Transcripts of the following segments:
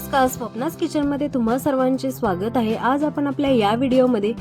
नमस्कार स्वप्नास किचनमध्ये तुम्हा सर्वांचे स्वागत आहे. आज आपण आपल्या या व्हिडिओमध्ये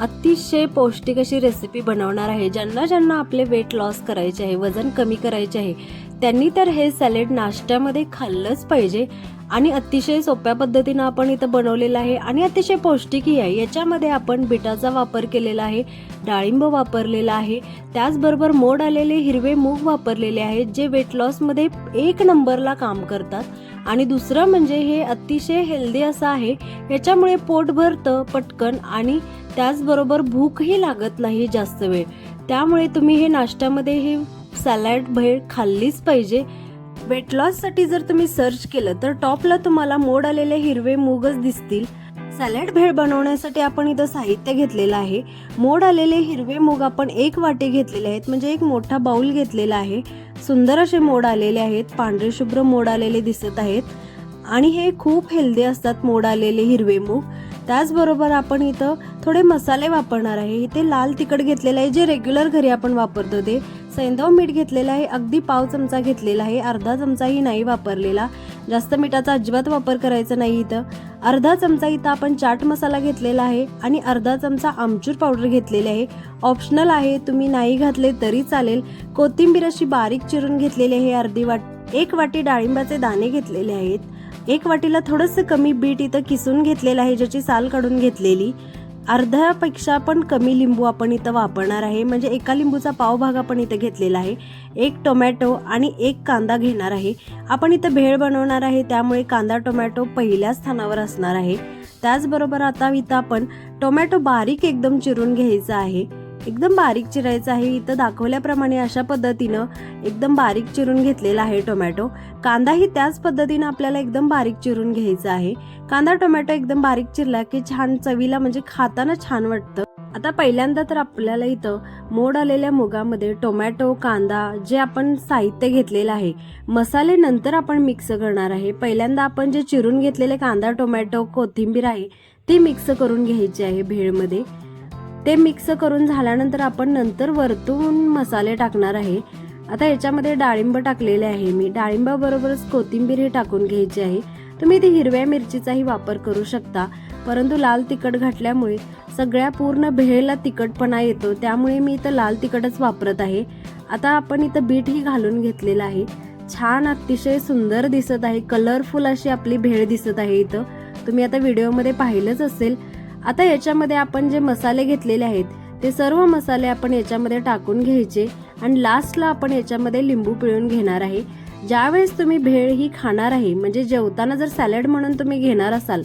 अतिशय पौष्टिक अशी रेसिपी बनवणार आहे. ज्यांना ज्यांना आपले वेट लॉस करायचे आहे वजन कमी करायचे आहे त्यांनी तर हे सॅलेड नाश्त्यामध्ये खाल्लंच पाहिजे. आणि अतिशय सोप्या पद्धतीनं आपण इथं बनवलेलं आहे. आणि अतिशय पौष्टिकही आहे. याच्यामध्ये आपण बिटाचा वापर केलेला आहे डाळिंब वापरलेला आहे. त्याचबरोबर मोड आलेले हिरवे मूग वापरलेले आहेत जे वेट लॉसमध्ये एक नंबरला काम करतात. आणि दुसरं म्हणजे हे अतिशय हेल्दी असं आहे. याच्यामुळे पोट भरतं पटकन आणि त्याचबरोबर भूकही लागत नाही जास्त वेळ. त्यामुळे तुम्ही हे नाश्त्यामध्ये हे सॅलड भेळ खाल्लीच पाहिजे. वेट लॉससाठी जर तुम्ही सर्च केलं तर टॉपला तुम्हाला मोड आलेले हिरवे मूगच दिसतील. सॅलड भेळ बनवण्यासाठी आपण इथं साहित्य घेतलेलं आहे. मोड आलेले हिरवे मूग आपण एक वाटी घेतलेले आहेत. म्हणजे एक मोठा बाउल घेतलेला आहे. सुंदर असे मोड आलेले आहेत. पांढरे शुभ्र मोड आलेले दिसत आहेत. आणि हे खूप हेल्दी असतात मोड आलेले हिरवे मूग. त्याचबरोबर आपण इथं थोडे मसाले वापरणार आहे. इथे लाल तिखट घेतलेलं आहे जे रेग्युलर घरी आपण वापरतो ते. सैंधव मीठ घेतलेलं आहे अगदी पाव चमचा घेतलेला आहे अर्धा चमचाही नाही वापरलेला. जास्त मिठाचा अजिबात वापर करायचा नाही इथं. अर्धा चमचा इथं आपण चाट मसाला घेतलेला आहे आणि अर्धा चमचा आमचूर पावडर घेतलेली आहे. ऑप्शनल आहे तुम्ही नाही घातले तरी चालेल. कोथिंबीर अशी बारीक चिरून घेतलेली आहे अर्धी वाट एक वाटी डाळिंबाचे दाणे घेतलेले आहेत. एक वाटीला थोडंसं कमी बीट इथं किसून घेतलेलं आहे ज्याची साल काढून घेतलेली. अर्ध्यापेक्षा पण कमी लिंबू आपण इथं वापरणार आहे. म्हणजे एका लिंबूचा पाव भाग आपण इथं घेतलेला आहे. एक टोमॅटो आणि एक कांदा घेणार आहे. आपण इथं भेळ बनवणार आहे त्यामुळे कांदा टोमॅटो पहिल्या स्थानावर असणार आहे. त्याचबरोबर आता इथं आपण टोमॅटो बारीक एकदम चिरून घ्यायचा आहे. एकदम बारीक चिरायचं आहे. इथं दाखवल्याप्रमाणे अशा पद्धतीनं एकदम बारीक चिरून घेतलेला आहे टोमॅटो. कांदाही त्याच पद्धतीनं आपल्याला एकदम बारीक चिरून घ्यायचा आहे. कांदा टोमॅटो एकदम बारीक चिरला की छान चवीला म्हणजे खाताना छान वाटतं. आता पहिल्यांदा तर आपल्याला इथं मोड आलेल्या मुगामध्ये टोमॅटो कांदा जे आपण साहित्य घेतलेलं आहे मसाले नंतर आपण मिक्स करणार आहे. पहिल्यांदा आपण जे चिरून घेतलेले कांदा टोमॅटो कोथिंबीर आहे ती मिक्स करून घ्यायची आहे भेळमध्ये. ते मिक्स करून झाल्यानंतर आपण नंतर वरतून मसाले टाकणार आहे. आता याच्यामध्ये डाळिंब टाकलेले आहे मी. डाळिंबाबरोबरच कोथिंबीरही टाकून घ्यायची आहे. तुम्ही इथे हिरव्या मिरचीचाही वापर करू शकता. परंतु लाल तिखट घातल्यामुळे सगळ्या पूर्ण भेळला तिखटपणा येतो. त्यामुळे मी इथं लाल तिखटच वापरत आहे. आता आपण इथं बीटही घालून घेतलेलं आहे. छान अतिशय सुंदर दिसत आहे. कलरफुल अशी आपली भेळ दिसत आहे इथं. तुम्ही आता व्हिडिओमध्ये पाहिलंच असेल. आता याच्यामध्ये आपण जे मसाले घेतलेले आहेत ते सर्व मसाले आपण याच्यामध्ये टाकून घ्यायचे आणि लास्टला आपण याच्यामध्ये लिंबू पिळून घेणार आहे. ज्यावेळेस तुम्ही भेळ ही खाणार आहे म्हणजे जेवताना जर सॅलड म्हणून तुम्ही घेणार असाल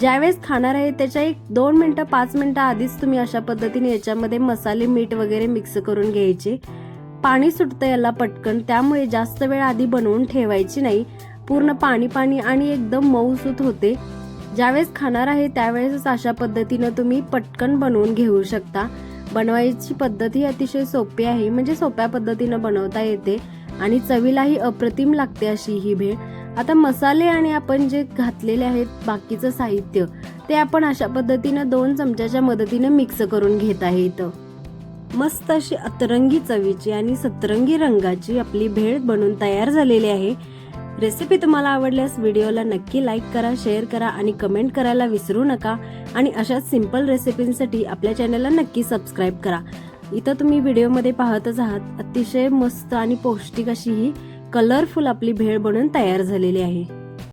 ज्यावेळेस खाणार आहे त्याच्या एक दोन मिनटं पाच मिनटं आधीच तुम्ही अशा पद्धतीने याच्यामध्ये मसाले मीठ वगैरे मिक्स करून घ्यायचे. पाणी सुटतं याला पटकन त्यामुळे जास्त वेळ आधी बनवून ठेवायची नाही. पूर्ण पाणी पाणी आणि एकदम मऊसूत होते. ज्यावेळेस खाणार आहे त्यावेळेसच अशा पद्धतीनं तुम्ही पटकन बनवून घेऊ शकता. बनवायची पद्धत ही अतिशय सोपी आहे म्हणजे सोप्या पद्धतीनं बनवता येते आणि चवीलाही अप्रतिम लागते अशी ही भेळ. आता मसाले आणि आपण जे घातलेले आहेत बाकीचं साहित्य ते आपण अशा पद्धतीनं दोन चमच्याच्या मदतीनं मिक्स करून घेत आहे इथं. मस्त अशी अतरंगी चवीची आणि सतरंगी रंगाची आपली भेळ बनून तयार झालेली आहे. रेसिपी तुम्हाला आवडल्यास व्हिडिओला नक्की लाईक करा शेअर करा आणि कमेंट करायला विसरू नका. आणि अशाच सिंपल रेसिपींसाठी आपल्या चॅनलला नक्की सबस्क्राईब करा. इथं तुम्ही व्हिडिओमध्ये पाहतच आहात. अतिशय मस्त आणि पौष्टिक अशी ही कलरफुल आपली भेळ बनून तयार झालेली आहे.